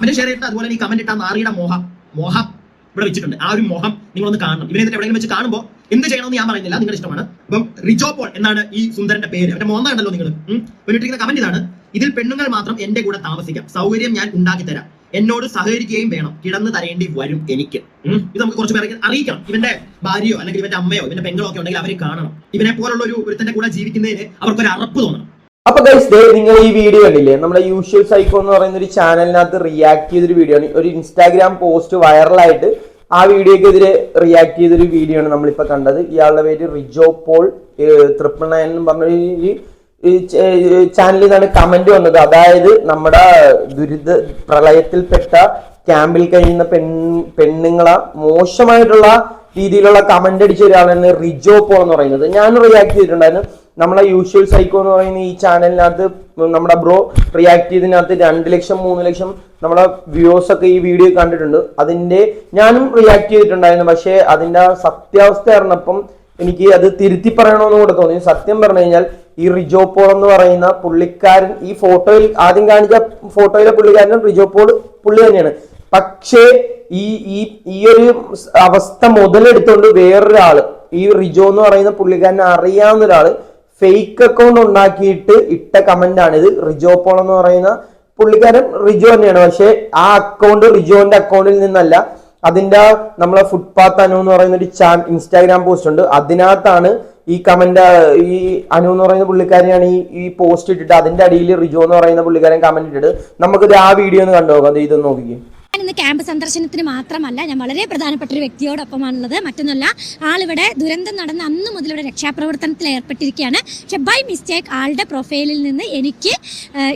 Comment share ചെയ്തിട്ട് അതുപോലെ ഈ കമന്റ് ഇട്ട നാറിയുടെ മോഹം മോഹം ഇവിടെ വെച്ചിട്ടുണ്ട്. ആ ഒരു മോഹം നിങ്ങളൊന്ന് കാണണം. ഇവനെ എന്നിട്ട് എവിടെയെങ്കിലും വെച്ച് കാണുമ്പോൾ എന്ത് ചെയ്യണമെന്ന് ഞാൻ പറയുന്നില്ല നിങ്ങളുടെ ഇഷ്ടമാണ്. അപ്പം റിജോ പോൾ എന്നാണ് ഈ സുന്ദരന്റെ പേര്. അവന്റെ മോന്ത ഉണ്ടല്ലോ നിങ്ങൾ ഇട്ടിരിക്കുന്ന കമന്റ് ഇതാണ്. ഇതിൽ പെണ്ണുങ്ങൾ മാത്രം എന്റെ കൂടെ താമസിക്കാം. സൗകര്യം ഞാൻ ഉണ്ടാക്കി തരാം. എന്നോട് സഹകരിക്കുകയും വേണം. കിടന്ന് തരേണ്ടി വരും എനിക്ക്. ഇത് നമുക്ക് കുറച്ച് പേർക്ക് അറിയിക്കണം. ഇവന്റെ ഭാര്യയോ അല്ലെങ്കിൽ ഇവന്റെ അമ്മയോ ഇവന്റെ പെങ്ങളോ ഒക്കെ ഉണ്ടെങ്കിൽ അവരെ കാണണം. ഇവനെ പോലുള്ള ഒരു ഒരുത്തന്റെ കൂടെ ജീവിക്കുന്നതിന് അവർക്കൊരു അറപ്പ് തോന്നണം. അപ്പൊ ഗൈസ് ദേ നിങ്ങൾ ഈ വീഡിയോ കണ്ടില്ലേ? നമ്മുടെ യൂഷ്വൽ സൈക്കോ എന്ന് പറയുന്ന ഒരു ചാനലിനകത്ത് റിയാക്ട് ചെയ്തൊരു വീഡിയോ ആണ്. ഒരു ഇൻസ്റ്റാഗ്രാം പോസ്റ്റ് വൈറലായിട്ട് ആ വീഡിയോക്കെതിരെ റിയാക്ട് ചെയ്തൊരു വീഡിയോ ആണ് നമ്മളിപ്പോ കണ്ടത്. ഇയാളുടെ പേര് റിജോ പോൾ ട്രിപ്പിൾ നയൻ എന്ന് പറഞ്ഞ ഈ- ഈ ചാനലിൽ നിന്നാണ് കമന്റ് വന്നത്. അതായത് നമ്മുടെ ദുരിത പ്രളയത്തിൽപ്പെട്ട ക്യാമ്പിൽ കഴിയുന്ന പെൺ പെണ്ണുങ്ങളെ മോശമായിട്ടുള്ള രീതിയിലുള്ള കമന്റ് അടിച്ച ഒരാളാണ് റിജോ പോൾ എന്ന് പറയുന്നത്. ഞാൻ റിയാക്ട് ചെയ്തിട്ടുണ്ടായിരുന്നു. നമ്മളെ യൂഷ്വൽ സൈക്കോ എന്ന് പറയുന്ന ഈ ചാനലിനകത്ത് നമ്മുടെ ബ്രോ റിയാക്ട് ചെയ്തതിനകത്ത് രണ്ട് ലക്ഷം മൂന്ന് ലക്ഷം നമ്മളെ വ്യൂസ് ഒക്കെ ഈ വീഡിയോ കണ്ടിട്ടുണ്ട്. അതിന്റെ ഞാനും റിയാക്ട് ചെയ്തിട്ടുണ്ടായിരുന്നു. പക്ഷേ അതിന്റെ സത്യാവസ്ഥ അറിഞ്ഞപ്പം എനിക്ക് അത് തിരുത്തി പറയണമെന്ന് കൂടെ തോന്നി. സത്യം പറഞ്ഞു കഴിഞ്ഞാൽ ഈ റിജോ പോൾ എന്ന് പറയുന്ന പുള്ളിക്കാരൻ ഈ ഫോട്ടോയിൽ ആദ്യം കാണിച്ച ഫോട്ടോയിലെ പുള്ളിക്കാരൻ റിജോ പോൾ പുള്ളി തന്നെയാണ്. പക്ഷേ ഈ ഈ ഈ ഒരു അവസ്ഥ മുതലെടുത്തുകൊണ്ട് വേറൊരാൾ ഈ റിജോ എന്ന് പറയുന്ന പുള്ളിക്കാരനെ അറിയാവുന്ന ഒരാൾ ഫേക്ക് അക്കൗണ്ട് ഉണ്ടാക്കിയിട്ട് ഇട്ട കമന്റ് ആണ് ഇത് റിജോ പോൾ എന്ന് പറയുന്ന പുള്ളിക്കാരൻ റിജോ തന്നെയാണ്. പക്ഷേ ആ അക്കൗണ്ട് റിജോന്റെ അക്കൗണ്ടിൽ നിന്നല്ല. അതിന്റെ നമ്മളെ ഫുട്പാത്ത് അനു എന്ന് പറയുന്ന ഒരു ചാൻ ഇൻസ്റ്റാഗ്രാം പോസ്റ്റ് ഉണ്ട്. അതിനകത്താണ് ഈ കമന്റ് ഈ അനു എന്ന് പറയുന്ന പുള്ളിക്കാരനാണ് ഈ ഈ പോസ്റ്റ് ഇട്ടിട്ട് അതിന്റെ അടിയിൽ റിജോ എന്ന് പറയുന്ന പുള്ളിക്കാരൻ കമന്റ് ഇട്ടിട്ട് നമുക്കിത് ആ വീഡിയോ ഒന്ന് കണ്ടു നോക്കാം. ഇതൊന്ന് നോക്കിക്കേ. ഇന്ന് ക്യാമ്പ് സന്ദർശനത്തിന് മാത്രമല്ല ഞാൻ വളരെ പ്രധാനപ്പെട്ട ഒരു വ്യക്തിയോടൊപ്പമാണുള്ളത്. മറ്റൊന്നുമല്ല ആളിവിടെ ദുരന്തം നടന്ന അന്ന് മുതൽ ഇവിടെ രക്ഷാപ്രവർത്തനത്തിൽ ഏർപ്പെട്ടിരിക്കുകയാണ്. പക്ഷെ ബൈ മിസ്റ്റേക്ക് ആളുടെ പ്രൊഫൈലിൽ നിന്ന് എനിക്ക്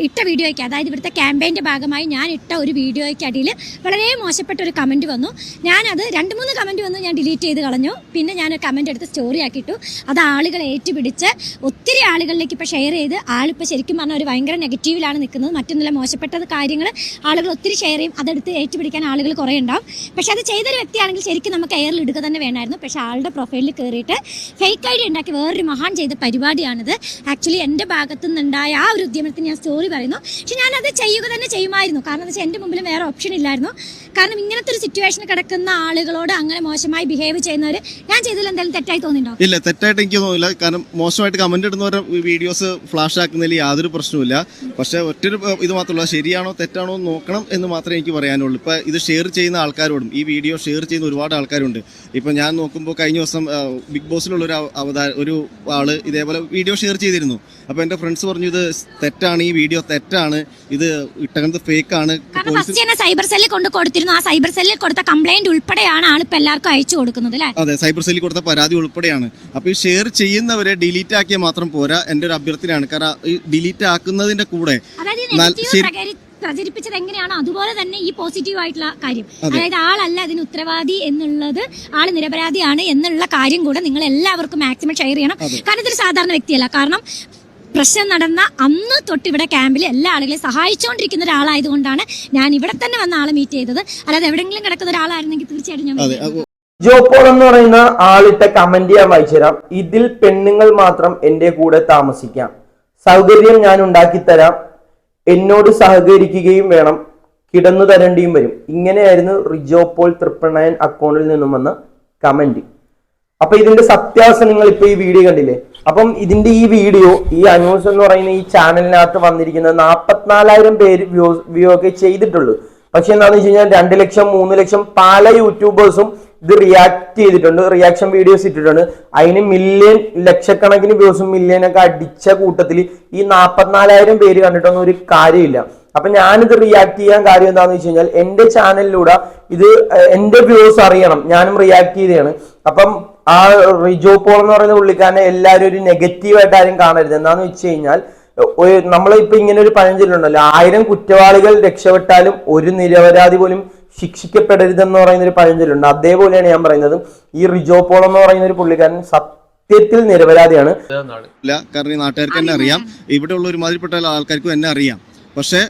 ഇട്ട വീഡിയോയ്ക്ക് അതായത് ഇവിടുത്തെ ക്യാമ്പയിന്റെ ഭാഗമായി ഞാൻ ഇട്ട ഒരു വീഡിയോയ്ക്ക് അടിയിൽ വളരെ മോശപ്പെട്ട ഒരു കമന്റ് വന്നു. ഞാനത് രണ്ട് മൂന്ന് കമന്റ് വന്നു ഞാൻ ഡിലീറ്റ് ചെയ്ത് കളഞ്ഞു. പിന്നെ ഞാൻ കമന്റ് എടുത്ത് സ്റ്റോറി ആക്കിയിട്ടു. അത് ആളുകൾ ഏറ്റുപിടിച്ച് ഒത്തിരി ആളുകളിലേക്ക് ഇപ്പോൾ ഷെയർ ചെയ്ത് ആളിപ്പോൾ ശരിക്കും പറഞ്ഞാൽ ഒരു ഭയങ്കര നെഗറ്റീവിലാണ് നിൽക്കുന്നത്. മറ്റൊന്നുമില്ല മോശപ്പെട്ടത് കാര്യങ്ങൾ ആളുകൾ ഒത്തിരി ഷെയർ ചെയ്യും. അതെടുത്ത് ഏറ്റുപിടിക്കാൻ ആളുകൾ കുറേ ഉണ്ടാവും. പക്ഷെ അത് ചെയ്തൊരു വ്യക്തിയാണെങ്കിൽ ശരിക്കും നമുക്ക് എയറിൽ ഇടുക തന്നെ വേണമായിരുന്നു. പക്ഷെ ആളുടെ പ്രൊഫൈലിൽ കയറിയിട്ട് ഫേക്ക് ഐ ഡി ഉണ്ടാക്കി വേറൊരു മഹാൻ ചെയ്ത പരിപാടിയാണിത്. ആക്ച്വലി എന്റെ ഭാഗത്തു നിന്നുണ്ടായ ആ ഒരു ഉദ്യമത്തിന് ഞാൻ സ്റ്റോറി പറയുന്നു. പക്ഷെ ഞാനത് ചെയ്യുക തന്നെ ചെയ്യുമായിരുന്നു. കാരണം വെച്ചാൽ എന്റെ മുമ്പിൽ വേറെ ഓപ്ഷൻ ഇല്ലായിരുന്നു. കാരണം ഇങ്ങനത്തെ ഒരു സിറ്റുവേഷനിൽ കിടക്കുന്ന ആളുകളോട് അങ്ങനെ മോശമായി ബിഹേവ് ചെയ്യുന്നവർ ഞാൻ ചെയ്തതിൽ എന്തെങ്കിലും തെറ്റായി തോന്നിയിട്ടുണ്ടോ? ഇല്ല തെറ്റായിട്ട് എനിക്ക് തോന്നില്ല കാരണം മോശമായിട്ട് കമന്റ് ഇടുന്നവരെ വീഡിയോസ് ഫ്ലാഷ് ആക്കുന്നതിൽ യാതൊരു പ്രശ്നവുമില്ല. പക്ഷെ ഒറ്റ ഇത് മാത്രമല്ല ശരിയാണോ തെറ്റാണോ നോക്കണം എന്ന് മാത്രമേ എനിക്ക് പറയാനുള്ളൂ. ഇപ്പൊ ഇത് ഷെയർ ചെയ്യുന്ന ആൾക്കാരോടും ഈ വീഡിയോ ഷെയർ ചെയ്യുന്ന ഒരുപാട് ആൾക്കാരുണ്ട്. ഇപ്പം ഞാൻ നോക്കുമ്പോൾ കഴിഞ്ഞ ദിവസം ബിഗ് ബോസിലുള്ള ഒരു അവതാര ഒരു ആൾ ഇതേപോലെ വീഡിയോ ഷെയർ ചെയ്തിരുന്നു. അപ്പോൾ എന്റെ ഫ്രണ്ട്സ് പറഞ്ഞു ഇത് തെറ്റാണ് ഈ വീഡിയോ തെറ്റാണ്. ഇത് ഇട്ടകത്ത് ഫേക്ക് ആണ്. സൈബർ സെല്ലിൽ കൊണ്ട് കൊടുത്തിരുന്നു. ആ സൈബർ സെല്ലിൽ കൊടുത്ത കംപ്ലൈന്റ് ഉൾപ്പെടെയാണ് ആളിപ്പോൾ എല്ലാവർക്കും അയച്ചു കൊടുക്കുന്നത് അല്ലേ? അതെ സൈബർ സെല്ലിൽ കൊടുത്ത പരാതി ഉൾപ്പെടെയാണ്. അപ്പോൾ ഈ ഷെയർ ചെയ്യുന്നവരെ ഡിലീറ്റ് ആക്കിയാൽ മാത്രം പോരാ എന്റെ ഒരു അഭ്യർത്ഥനയാണ്. കാരണം ഈ ഡിലീറ്റ് ആക്കുന്നതിന്റെ കൂടെ പ്രചരിപ്പിച്ചത് എങ്ങനെയാണോ അതുപോലെ തന്നെ ഈ പോസിറ്റീവ് ആയിട്ടുള്ള കാര്യം. അതായത് ആളല്ല അതിന് ഉത്തരവാദി എന്നുള്ളത് ആൾ നിരപരാധിയാണ് എന്നുള്ള കാര്യം കൂടെ നിങ്ങൾ എല്ലാവർക്കും മാക്സിമം ഷെയർ ചെയ്യണം. കാരണം ഇതൊരു സാധാരണ വ്യക്തിയല്ല. കാരണം പ്രശ്നം നടന്ന അന്ന് തൊട്ട് ഇവിടെ ക്യാമ്പിൽ എല്ലാ ആളുകളെയും സഹായിച്ചുകൊണ്ടിരിക്കുന്ന ഒരാളായതുകൊണ്ടാണ് ഞാൻ ഇവിടെ തന്നെ വന്ന ആളെ മീറ്റ് ചെയ്തത്. അല്ലാതെ എവിടെയെങ്കിലും കിടക്കുന്ന ഒരാളായിരുന്നെങ്കിൽ തീർച്ചയായിട്ടും ഞാൻ. ജോപ്പോൾ എന്ന് പറയുന്ന ആളിട്ട കമന്റ് ഞാൻ വായിച്ചുതരാം ഇതിൽ പെണ്ണുങ്ങൾ മാത്രം എന്റെ കൂടെ താമസിക്കാം. സൗകര്യം ഞാൻ ഉണ്ടാക്കി തരാം എന്നോട് സഹകരിക്കുകയും വേണം. കിടന്നു തരേണ്ടിയും വരും. ഇങ്ങനെയായിരുന്നു റിജോ പോൾ ത്രിപ്പണയൻ അക്കൗണ്ടിൽ നിന്നും വന്ന കമന്റ് അപ്പൊ ഇതിന്റെ സത്യാവസ്ഥ നിങ്ങൾ ഇപ്പൊ ഈ വീഡിയോ കണ്ടില്ലേ? അപ്പം ഇതിന്റെ ഈ വീഡിയോ ഈ അന്യൂസ് എന്ന് പറയുന്ന ഈ ചാനലിനകത്ത് വന്നിരിക്കുന്ന നാപ്പത്തിനാലായിരം പേര് വ്യൂ വ്യൂ ഒക്കെ ചെയ്തിട്ടുള്ളൂ. പക്ഷെ എന്താണെന്ന് വെച്ച് കഴിഞ്ഞാൽ രണ്ട് ലക്ഷം മൂന്ന് ലക്ഷം പല യൂട്യൂബേഴ്സും ഇത് റിയാക്ട് ചെയ്തിട്ടുണ്ട്. റിയാക്ഷൻ വീഡിയോസ് ഇട്ടിട്ടുണ്ട്. അതിന് മില്യൺ ലക്ഷക്കണക്കിന് വ്യൂസും മില്യനൊക്കെ അടിച്ച കൂട്ടത്തിൽ ഈ നാൽപ്പത്തിനാലായിരം പേര് കണ്ടിട്ടൊന്നും ഒരു കാര്യമില്ല. അപ്പൊ ഞാനിത് റിയാക്ട് ചെയ്യാൻ കാര്യം എന്താണെന്ന് വെച്ച് കഴിഞ്ഞാൽ എന്റെ ചാനലിലൂടെ ഇത് എന്റെ വ്യൂസ് അറിയണം. ഞാനും റിയാക്ട് ചെയ്തതാണ്. അപ്പം ആ റിജോ പോൾ എന്ന് പറയുന്ന പുള്ളിക്കാരനെ എല്ലാവരും ഒരു നെഗറ്റീവായിട്ട് ആരും കാണരുത്. എന്താന്ന് വെച്ച് കഴിഞ്ഞാൽ നമ്മളിപ്പോ ഇങ്ങനെ ഒരു പഴഞ്ചൊല്ലുണ്ടല്ലോ. ആയിരം കുറ്റവാളികൾ രക്ഷപ്പെട്ടാലും ഒരു നിരപരാധി പോലും ശിക്ഷിക്കപ്പെടരുതെന്ന് പറയുന്ന ഒരു പഴഞ്ചൊല്ലുണ്ട്. അതേപോലെയാണ് ഞാൻ പറയുന്നത് ഈ റിജോ പോൾ എന്ന് പറയുന്ന ഒരു പുള്ളിക്കാരൻ സത്യത്തിൽ നിരപരാധിയാണ്. കാരണം നാട്ടുകാർക്ക് എന്നെ അറിയാം. ഇവിടെ ഉള്ള ഒരുമാതിരിപ്പെട്ട ആൾക്കാർക്കും എന്നെ അറിയാം. പക്ഷേ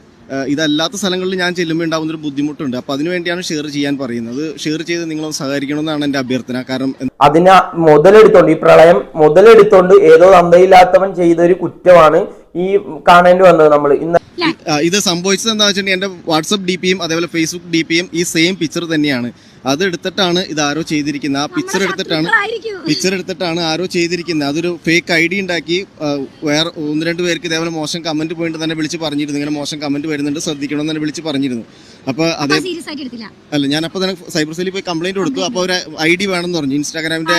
ഇതല്ലാത്ത സ്ഥലങ്ങളിൽ ഞാൻ ചെല്ലുമ്പോൾ ഉണ്ടാകുന്ന ഒരു ബുദ്ധിമുട്ടുണ്ട്. അപ്പൊ അതിനുവേണ്ടിയാണ് ഷെയർ ചെയ്യാൻ പറയുന്നത്. ഷെയർ ചെയ്ത് നിങ്ങൾ സഹകരിക്കണമെന്നാണ് എന്റെ അഭ്യർത്ഥന. കാരണം അതിനെ മുതലെടുത്തോണ്ട് ഈ പ്രളയം മുതലെടുത്തോണ്ട് ഏതോ തന്തയില്ലാത്തവൻ ചെയ്ത ഒരു കുറ്റമാണ് ഈ കാണേണ്ടി വന്നത് നമ്മൾ ഇന്ന് ഇത് സംഭവിച്ചത് എന്താ വെച്ചിട്ടുണ്ടെങ്കിൽ എന്റെ വാട്സപ്പ് ഡി പിയും അതേപോലെ ഫേസ്ബുക്ക് ഡി പിയും ഈ സെയിം പിക്ചർ തന്നെയാണ്. അത് എടുത്തിട്ടാണ് ഇത് ആരോ ചെയ്തിരിക്കുന്നത്. ആ പിക്ചർ എടുത്തിട്ടാണ് പിക്ചർ എടുത്തിട്ടാണ് ആരോ ചെയ്തിരിക്കുന്നത്. അതൊരു ഫേക്ക് ഐ ഡി ഉണ്ടാക്കി വേറെ ഒന്ന് രണ്ട് പേർക്ക് ഇതേപോലെ മോശം കമന്റ് പോയിട്ട് തന്നെ വിളിച്ച് പറഞ്ഞിരുന്നു. ഇങ്ങനെ മോശം കമന്റ് വരുന്നുണ്ട് ശ്രദ്ധിക്കണമെന്ന് തന്നെ വിളിച്ച് പറഞ്ഞിരുന്നു. അപ്പൊ അതേ അല്ല ഞാൻ അപ്പൊ തന്നെ സൈബർ സെല്ലിൽ പോയി കംപ്ലൈന്റ് കൊടുത്തു. അപ്പോൾ ഒരു ഐ ഡി വേണമെന്ന് പറഞ്ഞു. ഇൻസ്റ്റാഗ്രാമിന്റെ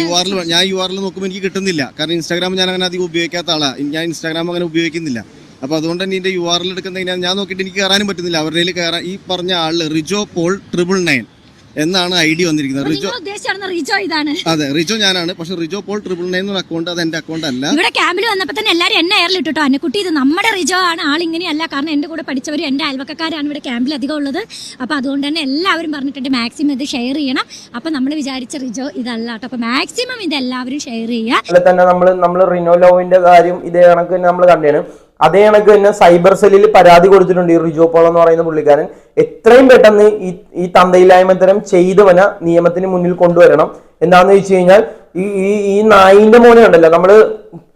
യു ആറിൽ ഞാൻ യു ആറിൽ നോക്കുമ്പോൾ എനിക്ക് കിട്ടുന്നില്ല. കാരണം ഇൻസ്റ്റാഗ്രാം ഞാൻ അങ്ങനെ അധികം ഉപയോഗിക്കാത്ത ആളാണ് ഞാൻ ഇൻസ്റ്റാഗ്രാം അങ്ങനെ ഉപയോഗിക്കുന്നില്ല. അപ്പൊ അതുകൊണ്ട് തന്നെ ഇതിന്റെ യു ആർ എൽ എടുക്കുന്ന ഞാൻ നോക്കിയിട്ട് എനിക്ക് കയറാനും പറ്റുന്നില്ല. അവരുടെ കയ്യിൽ കയറാൻ ഈ പറഞ്ഞ ആൾ റിജോ പോൾ ട്രിപ്പിൾ നയൻ എന്നാണ് ഐ ഡി വന്നിരിക്കുന്നത് റിജോ റിജോ ഇതാണ്. അതെ റിജോ ഞാനാണ്. പക്ഷെ റിജോ പോൾ ട്രിപ്പിൾ നയൻ എന്നൊരു അക്കൗണ്ട് അത് എന്റെ അക്കൗണ്ട് അല്ല. ഇവിടെ ക്യാമ്പിൽ വന്നപ്പോ തന്നെ എല്ലാവരും എന്നെ എയറിൽ ഇട്ടോ അന്നക്കുട്ടി ഇത് നമ്മുടെ റിജോ ആണ്. ആൾ ഇങ്ങനെയല്ല. കാരണം എന്റെ കൂടെ പഠിച്ചവരും എന്റെ അയൽവക്കക്കാരാണ് ഇവിടെ ക്യാമ്പിൽ അധികം ഉള്ളത്. അപ്പൊ അതുകൊണ്ട് തന്നെ എല്ലാവരും പറഞ്ഞിട്ടുണ്ട് മാക്സിമം ഇത് ഷെയർ ചെയ്യണം. അപ്പൊ നമ്മൾ വിചാരിച്ച റിജോ ഇതല്ല കേട്ടോ. അപ്പൊ മാക്സിമം ഇത് എല്ലാവരും ഷെയർ ചെയ്യുക. അതുപോലെ തന്നെ നമ്മൾ നമ്മൾ റിനോ ലോവിന്റെ കാര്യം ഇതേ കണക്ക് തന്നെ നമ്മൾ കണ്ടാണ് അതേ കണക്ക് തന്നെ സൈബർ സെല്ലിൽ പരാതി കൊടുത്തിട്ടുണ്ട് ഈ റിജോ പോൾ എന്ന് പറയുന്ന പുള്ളിക്കാരൻ. എത്രയും പെട്ടെന്ന് ഈ ഈ തന്തയില്ലായ്മ തരം ചെയ്തവന നിയമത്തിന് മുന്നിൽ കൊണ്ടുവരണം. എന്താന്ന് വെച്ച് കഴിഞ്ഞാൽ ഈ ഈ ഈ നായിന്റെ മോനെ ഉണ്ടല്ലോ നമ്മൾ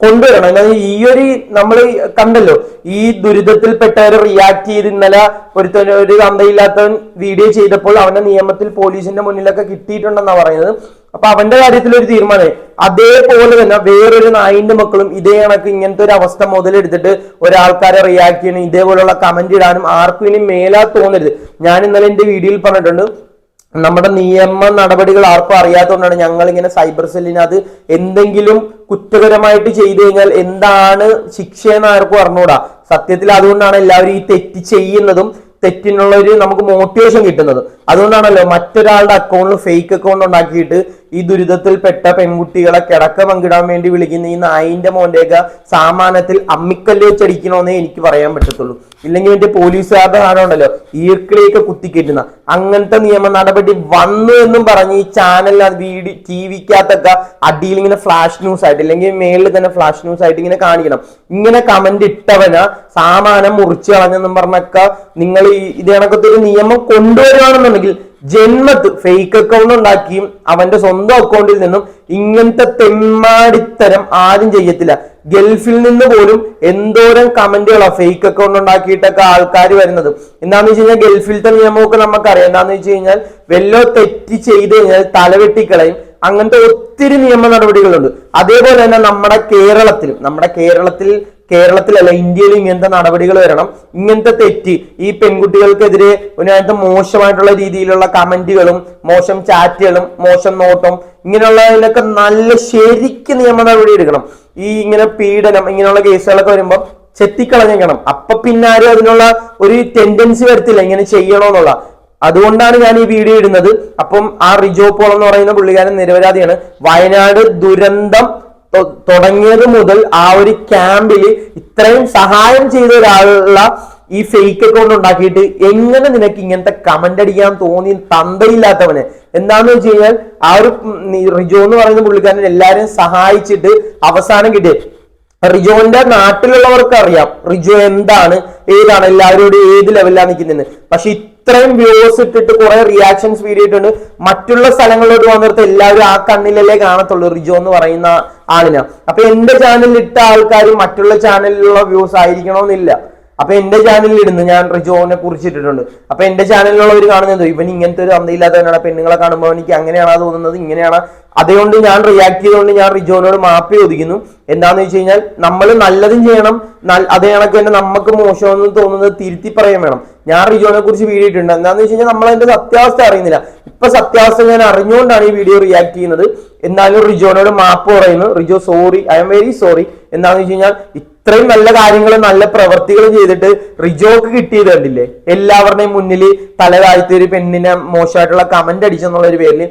കൊണ്ടുവരണം. എന്നാൽ ഈ ഒരു നമ്മൾ കണ്ടല്ലോ ഈ ദുരിതത്തിൽപ്പെട്ടവർ റിയാക്ട് ചെയ്ത് ഇന്നലെ ഒരുത്തൻ ഒരു തന്തയില്ലാത്തവൻ വീഡിയോ ചെയ്തപ്പോൾ അവന്റെ നിയമത്തിൽ പോലീസിന്റെ മുന്നിലൊക്കെ കിട്ടിയിട്ടുണ്ടെന്നാണ് പറയുന്നത്. അപ്പൊ അവന്റെ കാര്യത്തിൽ ഒരു തീരുമാനം അതേപോലെ തന്നെ വേറൊരു നായിന്റെ മക്കളും ഇതേ കണക്ക് ഇങ്ങനത്തെ ഒരു അവസ്ഥ മുതലെടുത്തിട്ട് ഒരാൾക്കാരെ റിയാക്ട് ചെയ്യണം ഇതേപോലുള്ള കമന്റ് ഇടാനും ആർക്കും ഇനി മേലാ തോന്നരുത്. ഞാൻ ഇന്നലെ എന്റെ വീഡിയോയിൽ പറഞ്ഞിട്ടുണ്ട് നമ്മുടെ നിയമ നടപടികൾ ആർക്കും അറിയാത്തതുകൊണ്ടാണ് ഞങ്ങൾ ഇങ്ങനെ സൈബർ സെല്ലിനകത്ത് എന്തെങ്കിലും കുറ്റകരമായിട്ട് ചെയ്തു കഴിഞ്ഞാൽ എന്താണ് ശിക്ഷയെന്ന് ആർക്കും അറിഞ്ഞൂടാ സത്യത്തിൽ അതുകൊണ്ടാണ് എല്ലാവരും ഈ തെറ്റ് ചെയ്യുന്നതും തെറ്റിനുള്ള ഒരു നമുക്ക് മോട്ടിവേഷൻ കിട്ടുന്നത്. അതുകൊണ്ടാണല്ലോ മറ്റൊരാളുടെ അക്കൗണ്ടിൽ ഫേക്ക് അക്കൗണ്ട് ഉണ്ടാക്കിയിട്ട് ഈ ദുരിതത്തിൽപ്പെട്ട പെൺകുട്ടികളെ കിടക്ക പങ്കിടാൻ വേണ്ടി വിളിക്കുന്ന ഈ നായിന്റെ മോന്റെയൊക്കെ സാമാനത്തിൽ അമ്മിക്കല്ലേ വെച്ചടിക്കണമെന്നേ എനിക്ക് പറയാൻ പറ്റത്തുള്ളൂ. ഇല്ലെങ്കിൽ മറ്റേ പോലീസുകാരുടെ സാധനമുണ്ടല്ലോ ഈർക്കിളിയൊക്കെ കുത്തിക്കയറ്റുന്ന അങ്ങനത്തെ നിയമ നടപടി വന്നു എന്നും പറഞ്ഞ് ഈ ചാനൽ വീഡിയോ ടി വിക്കകത്തൊക്കെ അടിയിൽ ഇങ്ങനെ ഫ്ലാഷ് ന്യൂസ് ആയിട്ട് അല്ലെങ്കിൽ മേളിൽ തന്നെ ഫ്ലാഷ് ന്യൂസ് ആയിട്ട് ഇങ്ങനെ കാണിക്കണം. ഇങ്ങനെ കമന്റ് ഇട്ടവന് സാമാനം മുറിച്ചു കളഞ്ഞെന്നും പറഞ്ഞൊക്കെ നിങ്ങൾ ഈ ഇത് കണക്കത്തെ ഒരു നിയമം കൊണ്ടുവരികയാണെന്നുണ്ടെങ്കിൽ ജന്മത്ത് ഫേക്ക് അക്കൗണ്ട് ഉണ്ടാക്കിയും അവന്റെ സ്വന്തം അക്കൗണ്ടിൽ നിന്നും ഇങ്ങനത്തെ തെമ്മാടിത്തരം ആരും ചെയ്യത്തില്ല. ഗൾഫിൽ നിന്ന് പോലും എന്തോരം കമന്റുകളാണ് ഫേക്ക് അക്കൗണ്ട് ഉണ്ടാക്കിയിട്ടൊക്കെ ആൾക്കാർ വരുന്നത്. എന്താന്ന് വെച്ച് കഴിഞ്ഞാൽ ഗൾഫിലത്തെ നിയമമൊക്കെ നമുക്കറിയാം. എന്താന്ന് വെച്ച് കഴിഞ്ഞാൽ വല്ലോ തെറ്റി ചെയ്ത് കഴിഞ്ഞാൽ തലവെട്ടിക്കളയും അങ്ങനത്തെ ഒത്തിരി നിയമ നടപടികളുണ്ട്. അതേപോലെ തന്നെ നമ്മുടെ കേരളത്തിലും നമ്മുടെ കേരളത്തിൽ കേരളത്തിലല്ല ഇന്ത്യയിൽ ഇങ്ങനത്തെ നടപടികൾ വരണം. ഇങ്ങനത്തെ തെറ്റ് ഈ പെൺകുട്ടികൾക്കെതിരെ ഇതിനകത്ത് മോശമായിട്ടുള്ള രീതിയിലുള്ള കമന്റുകളും മോശം ചാറ്റുകളും മോശം നോട്ടം ഇങ്ങനെയുള്ളതിനൊക്കെ നല്ല ശരിക്ക് നിയമ നടപടി എടുക്കണം. ഈ ഇങ്ങനെ പീഡനം ഇങ്ങനെയുള്ള കേസുകളൊക്കെ വരുമ്പോൾ ചെത്തിക്കളഞ്ഞേക്കണം. അപ്പൊ പിന്നെ ആരും അതിനുള്ള ഒരു ടെൻഡൻസി വരത്തില്ല ഇങ്ങനെ ചെയ്യണമെന്നുള്ള അതുകൊണ്ടാണ് ഞാൻ ഈ വീഡിയോ ഇടുന്നത്. അപ്പം ആ റിജോ പോൾ എന്ന് പറയുന്ന പുള്ളിക്കാരൻ നിരപരാധിയാണ്. വയനാട് ദുരന്തം തുടങ്ങിയത് മുതൽ ആ ഒരു ക്യാമ്പിൽ ഇത്രയും സഹായം ചെയ്ത ഒരാളുള്ള ഈ ഫേക്ക് അക്കൗണ്ട് ഉണ്ടാക്കിയിട്ട് എങ്ങനെ നിനക്ക് ഇങ്ങനത്തെ കമന്റ് അടിക്കാൻ തോന്നി തന്തയില്ലാത്തവന്? എന്താന്ന് വെച്ച് കഴിഞ്ഞാൽ ആ ഒരു റിജോ എന്ന് പറയുന്ന പുള്ളിക്കാരൻ എല്ലാരും സഹായിച്ചിട്ട് അവസാനം കിട്ടിയത്. റിജോന്റെ നാട്ടിലുള്ളവർക്ക് അറിയാം റിജോ എന്താണ്? ഏതാണ്? എല്ലാവരോടും ഏത് ലെവലിലാണ് നിൽക്കുന്നത് പക്ഷെ ഇത്രയും വ്യൂസ് ഇട്ടിട്ട് കുറെ റിയാക്ഷൻസ് വീഡിയോ ഇട്ടുണ്ട് മറ്റുള്ള സ്ഥലങ്ങളിലോട്ട് വന്നിടത്ത് എല്ലാവരും ആ കണ്ണിലല്ലേ കാണത്തുള്ളൂ. റിജോ എന്ന് പറയുന്ന ആളിനെ. അപ്പൊ എന്റെ ചാനലിൽ ഇട്ട ആൾക്കാർ മറ്റുള്ള ചാനലിലുള്ള വ്യൂസ് ആയിരിക്കണമെന്നില്ല. അപ്പൊ എന്റെ ചാനലിൽ ഇടുന്ന. ഞാൻ റിജോനെ കുറിച്ച് ഇട്ടിട്ടുണ്ട് അപ്പൊ എന്റെ ചാനലിലുള്ളവർ കാണുന്നത് ഇവൻ ഇങ്ങനത്തെ ഒരു അന്തയില്ലാത്തവനാണ്. പെണ്ണുങ്ങളെ കാണുമ്പോൾ എനിക്ക് അങ്ങനെയാണോ തോന്നുന്നത്? ഇങ്ങനെയാണ്. അതുകൊണ്ട് ഞാൻ റിയാക്ട് ചെയ്തുകൊണ്ട് ഞാൻ റിജോനോട് മാപ്പി ചോദിക്കുന്നു. എന്താന്ന് വെച്ച് കഴിഞ്ഞാൽ നമ്മൾ നല്ലതും ചെയ്യണം. അതേ കണക്ക് തന്നെ നമുക്ക് മോശമെന്ന് തോന്നുന്നത് തിരുത്തി പറയാൻ വേണം. ഞാൻ റിജോനെ കുറിച്ച് വീഡിയോ ഇട്ടിട്ടുണ്ട്. എന്താന്ന് വെച്ച് കഴിഞ്ഞാൽ നമ്മൾ അതിന്റെ സത്യാവസ്ഥ അറിയുന്നില്ല. ഇപ്പൊ സത്യാവസ്ഥ ഞാൻ അറിഞ്ഞുകൊണ്ടാണ് ഈ വീഡിയോ റിയാക്ട് ചെയ്യുന്നത്. എന്നാലും റിജോനോട് മാപ്പ് പറയുന്നു. Rijo sorry I'm very sorry എന്താന്ന് വെച്ച് കഴിഞ്ഞാൽ ഇത്രയും നല്ല കാര്യങ്ങളും നല്ല പ്രവർത്തികളും ചെയ്തിട്ട് റിജോക്ക് കിട്ടിയത് കണ്ടില്ലേ? എല്ലാവരുടെയും മുന്നിൽ തല താഴ്ത്തി ഒരു പെണ്ണിനെ മോശമായിട്ടുള്ള കമന്റ് അടിച്ചെന്നുള്ള ഒരു പേരിൽ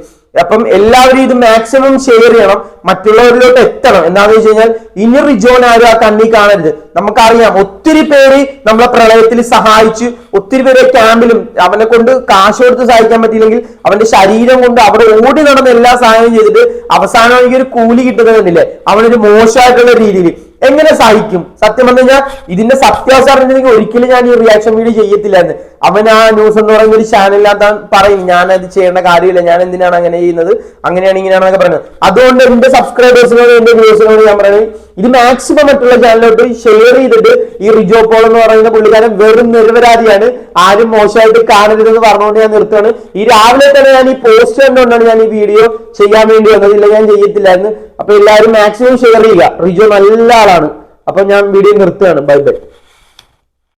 അപ്പം എല്ലാവരും ഇത് മാക്സിമം ഷെയർ ചെയ്യണം മറ്റുള്ളവരിലോട്ട് എത്തണം. എന്താണെന്ന് വെച്ച് കഴിഞ്ഞാൽ ഇനി റിജോൻ ആരും ആ കണ്ണി കാണരുത്. നമുക്കറിയാം ഒത്തിരി പേര് നമ്മളെ പ്രളയത്തിൽ സഹായിച്ചു ഒത്തിരി പേര് ക്യാമ്പിലും അവനെ കൊണ്ട് കാശ് കൊടുത്ത് സഹായിക്കാൻ പറ്റിയില്ലെങ്കിൽ അവന്റെ ശരീരം കൊണ്ട് അവിടെ ഓടി നടന്ന എല്ലാ സഹായവും ചെയ്തിട്ട് അവസാനം എനിക്ക് ഒരു കൂലി കിട്ടുന്നത് അവനൊരു മോശമായിട്ടുള്ള രീതിയിൽ എങ്ങനെ സഹിക്കും? സത്യം പറഞ്ഞു കഴിഞ്ഞാൽ ഇതിന്റെ സത്യാവസ്ഥ ഒരിക്കലും ഞാൻ ഈ റിയാക്ഷൻ വീഡിയോ ചെയ്യത്തില്ലായിരുന്നു. അവൻ ആ ന്യൂസ് എന്ന് പറയുന്ന ഒരു ചാനലിനകത്ത് പറയും ഞാൻ അത് ചെയ്യേണ്ട കാര്യമില്ല. ഞാൻ എന്തിനാണ് അങ്ങനെ ചെയ്യുന്നത്? അങ്ങനെയാണ് ഇങ്ങനെയാണെന്നൊക്കെ പറയുന്നത്. അതുകൊണ്ട് എന്റെ സബ്സ്ക്രൈബേഴ്സിനോട് എന്റെ വ്യൂസിനോട് ഞാൻ പറയുന്നത് ഇത് മാക്സിമം മറ്റുള്ള ചാനലിലോട്ട് ഷെയർ ചെയ്തിട്ട് ഈ റിജോ പോൾ എന്ന് പറയുന്ന പുള്ളിക്കാരൻ വെറും നിരപരാധിയാണ്. ആരും മോശമായിട്ട് കാണരുതെന്ന് പറഞ്ഞുകൊണ്ട് ഞാൻ നിർത്തുകയാണ്. ഈ രാവിലെ തന്നെ ഞാൻ ഈ പോസ്റ്റ് കണ്ടുകൊണ്ടാണ് ഞാൻ ഈ വീഡിയോ ചെയ്യാൻ വേണ്ടി വന്നത്. ഇല്ല ഞാൻ ചെയ്യത്തില്ലായിരുന്നു. അപ്പൊ എല്ലാവരും മാക്സിമം ഷെയർ ചെയ്യുക. റിജോ നല്ല ആളാണ്. അപ്പൊ ഞാൻ വീഡിയോ നിർത്തുകയാണ്. Bye bye